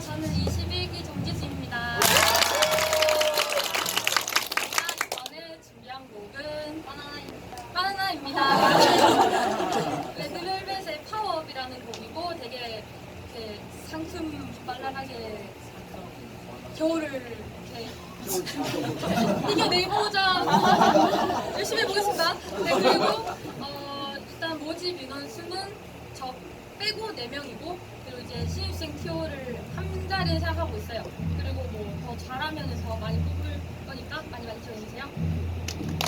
저는 21기 정지수입니다. 이번에 준비한 곡은 바나나입니다. 바나나입니다. 레드벨벳의 파워업이라는 곡이고 되게 이렇게 상큼 발랄하게 겨울을 이렇게 이겨내보자 열심히 해보겠습니다. 네 그리고 어, 일단 모집 인원 수는 저 빼고 4명이고 그리고 이제 신입생 티오를 한 자리에 생각하고 있어요. 그리고 뭐 더 잘하면 더 많이 뽑을 거니까 많이 많이 지원해주세요.